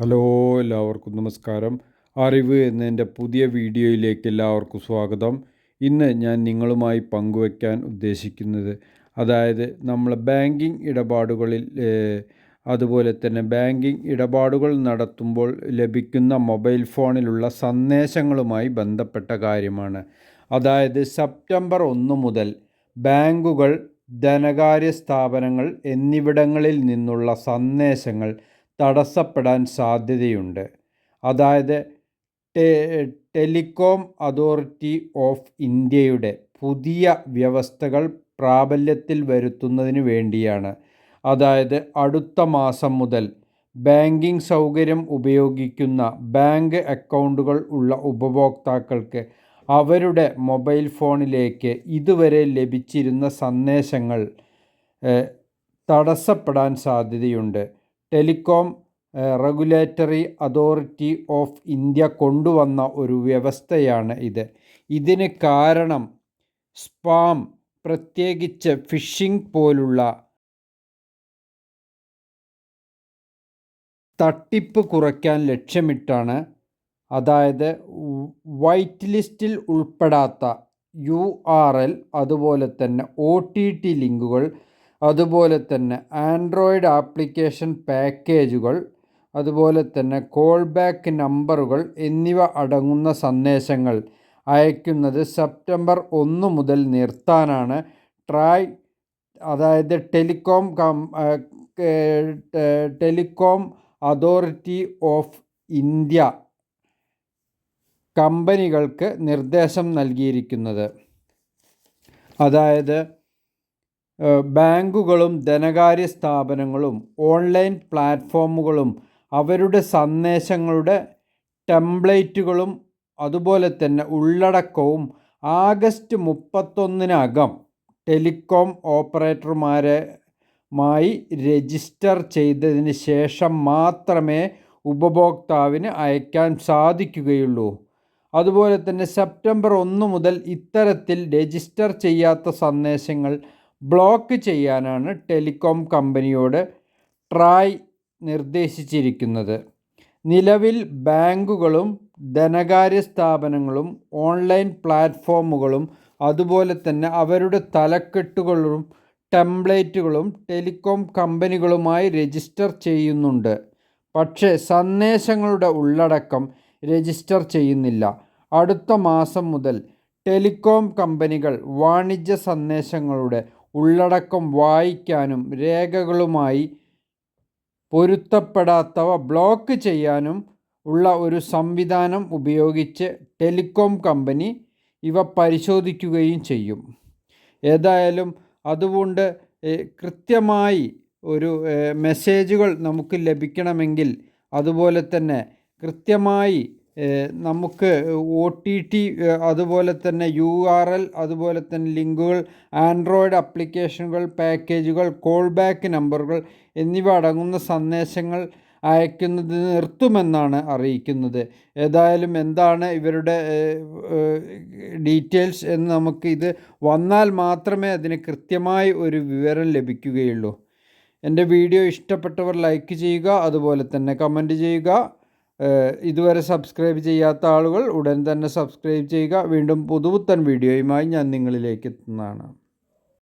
Hello എല്ലാവർക്കും നമസ്കാരം. അറിവ് എന്റെ പുതിയ വീഡിയോയിലേക്ക് എല്ലാവർക്കും സ്വാഗതം. ഇന്ന് ഞാൻ നിങ്ങളുമായി പങ്കുവയ്ക്കാൻ ഉദ്ദേശിക്കുന്നത് അതായത് നമ്മൾ ബാങ്കിങ് ഇടപാടുകളിൽ അതുപോലെ തന്നെ ബാങ്കിങ് ഇടപാടുകൾ നടത്തുമ്പോൾ ലഭിക്കുന്ന മൊബൈൽ ഫോണിലുള്ള സന്ദേശങ്ങളുമായി ബന്ധപ്പെട്ട കാര്യമാണ്. അതായത് സെപ്റ്റംബർ ഒന്ന് മുതൽ ബാങ്കുകൾ ധനകാര്യ സ്ഥാപനങ്ങൾ എന്നിവിടങ്ങളിൽ നിന്നുള്ള സന്ദേശങ്ങൾ തടസ്സപ്പെടാൻ സാധ്യതയുണ്ട്. അതായത് ടെലികോം അതോറിറ്റി ഓഫ് ഇന്ത്യയുടെ പുതിയ വ്യവസ്ഥകൾ പ്രാബല്യത്തിൽ വരുത്തുന്നതിന് വേണ്ടിയാണ്. അതായത് അടുത്ത മാസം മുതൽ ബാങ്കിംഗ് സൗകര്യം ഉപയോഗിക്കുന്ന ബാങ്ക് അക്കൗണ്ടുകൾ ഉള്ള ഉപഭോക്താക്കൾക്ക് അവരുടെ മൊബൈൽ ഫോണിലേക്ക് ഇതുവരെ ലഭിച്ചിരുന്ന സന്ദേശങ്ങൾ തടസ്സപ്പെടാൻ സാധ്യതയുണ്ട്. Telecom regulatory authority of India കൊണ്ടുവന്ന ഒരു വ്യവസ്ഥയാണ് ഇത്. ഇതിന് കാരണം സ്പാം പ്രത്യേകിച്ച് ഫിഷിംഗ് പോലുള്ള തട്ടിപ്പ് കുറയ്ക്കാൻ ലക്ഷ്യമിട്ടാണ്. അതായത് വൈറ്റ് ലിസ്റ്റിൽ ഉൾപ്പെടാത്ത യു ആർ എൽ അതുപോലെ തന്നെ ഒ ടി ടി ലിങ്കുകൾ അതുപോലെ തന്നെ ആൻഡ്രോയിഡ് ആപ്ലിക്കേഷൻ പാക്കേജുകൾ അതുപോലെ തന്നെ കോൾ ബാക്ക് നമ്പറുകൾ എന്നിവ അടങ്ങുന്ന സന്ദേശങ്ങൾ അയക്കുന്നത് സെപ്റ്റംബർ ഒന്ന് മുതൽ നിർത്താനാണ്. ട്രായ് അതായത് telecom telecom authority of India കമ്പനികൾക്ക് നിർദ്ദേശം നൽകിയിരിക്കുന്നത്. അതായത് ബാങ്കുകളും ധനകാര്യ സ്ഥാപനങ്ങളും ഓൺലൈൻ പ്ലാറ്റ്ഫോമുകളും അവരുടെ സന്ദേശങ്ങളുടെ ടെംപ്ലേറ്റുകളും അതുപോലെ തന്നെ ഉള്ളടക്കവും ആഗസ്റ്റ് മുപ്പത്തൊന്നിനകം ടെലികോം ഓപ്പറേറ്റർമാരെ ഓപ്പറേറ്റർമാരുമായി രജിസ്റ്റർ ചെയ്തതിന് ശേഷം മാത്രമേ ഉപഭോക്താവിന് അയക്കാൻ സാധിക്കുകയുള്ളൂ. അതുപോലെ തന്നെ സെപ്റ്റംബർ ഒന്ന് മുതൽ ഇത്തരത്തിൽ രജിസ്റ്റർ ചെയ്യാത്ത സന്ദേശങ്ങൾ ബ്ലോക്ക് ചെയ്യാനാണ് ടെലികോം കമ്പനിയോട് ട്രായ് നിർദ്ദേശിച്ചിരിക്കുന്നത്. നിലവിൽ ബാങ്കുകളും ധനകാര്യ സ്ഥാപനങ്ങളും ഓൺലൈൻ പ്ലാറ്റ്ഫോമുകളും അതുപോലെ തന്നെ അവരുടെ തലക്കെട്ടുകളും ടെംപ്ലേറ്റുകളും ടെലികോം കമ്പനികളുമായി രജിസ്റ്റർ ചെയ്യുന്നുണ്ട്. പക്ഷേ സന്ദേശങ്ങളുടെ ഉള്ളടക്കം രജിസ്റ്റർ ചെയ്യുന്നില്ല. അടുത്ത മാസം മുതൽ ടെലികോം കമ്പനികൾ വാണിജ്യ സന്ദേശങ്ങളുടെ ഉള്ളടക്കം വായിക്കാനും രേഖകളുമായി പൊരുത്തപ്പെടാത്തവ ബ്ലോക്ക് ചെയ്യാനും ഉള്ള ഒരു സംവിധാനം ഉപയോഗിച്ച് ടെലികോം കമ്പനി ഇവ പരിശോധിക്കുകയും ചെയ്യും. ഏതായാലും അതുകൊണ്ട് കൃത്യമായി ഒരു മെസ്സേജുകൾ നമുക്ക് ലഭിക്കണമെങ്കിൽ അതുപോലെ തന്നെ കൃത്യമായി നമുക്ക് ഒ ടി ടി അതുപോലെ തന്നെ യു ആർ എൽ അതുപോലെ തന്നെ ലിങ്കുകൾ ആൻഡ്രോയിഡ് അപ്ലിക്കേഷനുകൾ പാക്കേജുകൾ കോൾ ബാക്ക് നമ്പറുകൾ എന്നിവ അടങ്ങുന്ന സന്ദേശങ്ങൾ അയക്കുന്നത് നിർത്തുമെന്നാണ് അറിയിക്കുന്നത്. ഏതായാലും എന്താണ് ഇവരുടെ ഡീറ്റെയിൽസ് എന്ന് നമുക്ക് ഇത് വന്നാൽ മാത്രമേ അതിന് കൃത്യമായി ഒരു വിവരം ലഭിക്കുകയുള്ളൂ. എന്റെ വീഡിയോ ഇഷ്ടപ്പെട്ടവർ ലൈക്ക് ചെയ്യുക അതുപോലെ തന്നെ കമന്റ് ചെയ്യുക. ഇതുവരെ സബ്സ്ക്രൈബ് ചെയ്യാത്ത ആളുകൾ ഉടൻ തന്നെ സബ്സ്ക്രൈബ് ചെയ്യുക. വീണ്ടും പുതുപുത്തൻ വീഡിയോയുമായി ഞാൻ നിങ്ങളിലേക്ക് എത്തുന്നതാണ്.